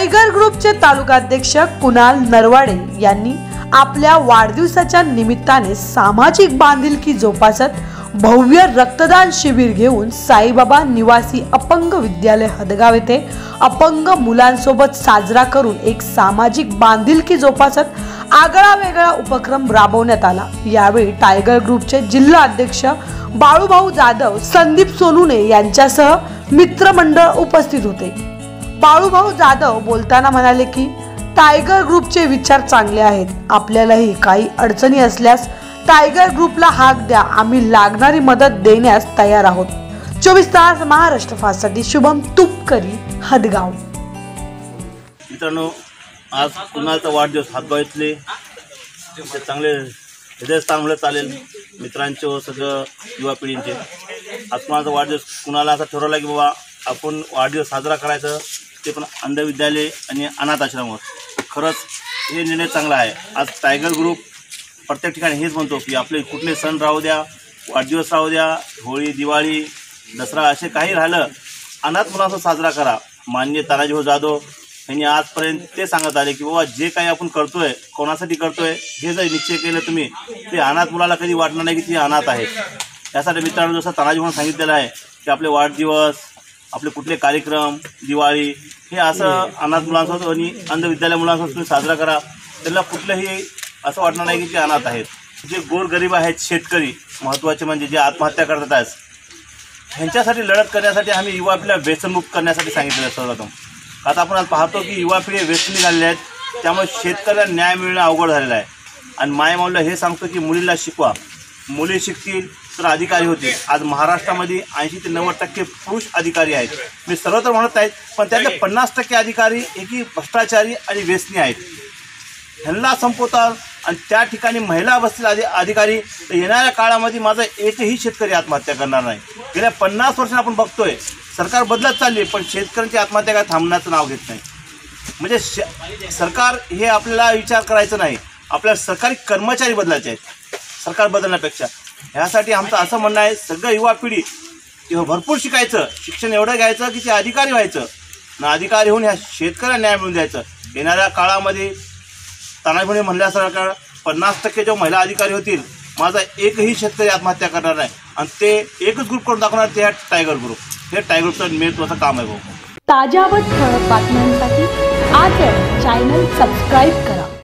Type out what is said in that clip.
Tiger ग्रुपचे तालुकाध्यक्ष कुणाल नरवाडे यांनी आपल्या वाढदिवसाच्या निमित्ताने सामाजिक बांधिलकी जोपासत भव्य रक्तदान शिबिर घेऊन साईबाबा निवासी अपंग विद्यालय हदगाव येथे अपंग मुलांसोबत साजरा करून एक सामाजिक बांधिलकी जोपासत आगळा वेगळा उपक्रम राबवण्यात आला. यावेळी टायगर ग्रुपचे जिल्हा अध्यक्ष बाळूभाऊ जाधव संदीप सोनुने यांच्यासह मित्रमंडळ उपस्थित होते. बाळूभाऊ जाधव बोलताना म्हणाले की टायगर ग्रुपचे विचार चांगले आहेत. आपल्यालाही काही अडचणी असल्यास टायगर ग्रुपला हाक द्या. आम्ही लागणारी मदत देण्यास तयार आहोत. चोवीस तास महाराष्ट्र फास्टसाठी शुभम तुपकरी हदगाव. मित्रांनो आज कुणाचा वाढदिवस हातभाव इथले चांगले हृदयस्थान म्हणत चालेल मित्रांचे व सगळं युवा पिढींचे. आज कुणाचा वाढदिवस कुणाला असं ठरवला की बाबा आपण वाढदिवस साजरा करायचं ते पण अंधविद्यालय आणि अनाथ आश्रमावर. खरंच हे निर्णय चांगला आहे. आज टायगर ग्रुप प्रत्येक ठिकाणी हेच म्हणतो की आपले कुठले सण राहू द्या वाढदिवस राहू द्या होळी दिवाळी दसरा असे काही राहिलं अनाथ मुलांचा साजरा करा. मान्य तानाजीभाऊ जाधव यांनी आजपर्यंत ते सांगत आले की बाबा जे काही आपण करतोय कोणासाठी करतोय हे जर निश्चय केलं तुम्ही ते अनाथ मुलाला कधी वाटणार नाही की ते अनाथ आहे त्यासाठी मित्रांनो जसं तानाजी म्हणून सांगितलेलं आहे की आपले वाढदिवस आपले कुठले कार्यक्रम दिवाळी हे असं अनाथ मुलांसोबत आणि अंधविद्यालय मुलांसोबत तुम्ही साजरा करा. त्यांना कुठलंही असं वाटणार नाही की ते अनाथ आहेत. जे गोरगरीब आहेत शेतकरी महत्त्वाचे म्हणजे जे आत्महत्या करतात आहेत ह्यांच्यासाठी लढत करण्यासाठी आम्ही युवा पिढीला व्यसनमुक्त करण्यासाठी सांगितलेलं आहे सर्वप्रथम. आता आपण आज पाहतो की युवा पिढी व्यसनी झालेल्या आहेत. त्यामुळे शेतकऱ्याला न्याय मिळणं अवघड झालेलं आहे. आणि मायमाऊला हे सांगतो की मुलीला शिकवा. मुली शिकतील तर अधिकारी होतील. आज महाराष्ट्रामध्ये ऐंशी ते नव्वद टक्के पुरुष अधिकारी आहेत. मी सर्वत्र म्हणत आहेत पण त्यातले पन्नास टक्के अधिकारी हे की भ्रष्टाचारी आणि व्यसनी आहेत. ह्यांना संपवतात आणि त्या ठिकाणी महिला बसतील अधि अधिकारी तर येणाऱ्या काळामध्ये माझा एकही शेतकरी आत्महत्या करणार नाही. गेल्या पन्नास वर्षांनी आपण बघतोय सरकार बदलत चालली पण शेतकऱ्यांची आत्महत्या काय थांबण्याचं नाव घेत नाही. म्हणजे श सरकार हे आपल्याला विचार करायचं नाही. आपल्याला सरकारी कर्मचारी बदलायचे आहेत. सरकार बदलण्यापेक्षा. ह्यासाठी आमचं असं म्हणणं आहे सगळं युवा पिढी किंवा हो, भरपूर शिकायचं. शिक्षण एवढं घ्यायचं की ते अधिकारी व्हायचं. ना अधिकारी होऊन ह्या शेतकऱ्यांना न्याय मिळून द्यायचं. येणाऱ्या काळामध्ये तानाजीपणे म्हणल्यासारखं पन्नास टक्के जो महिला अधिकारी होतील माझा एकही शेतकरी आत्महत्या करणार नाही. आणि ते एकच ग्रुप करून दाखवणार ते टायगर ग्रुप हे टायगर ग्रुपचं महत्वाचं काम आहे भाऊ. ताज्या व ठळक बातम्यांसाठी आज चॅनल सबस्क्राईब करा.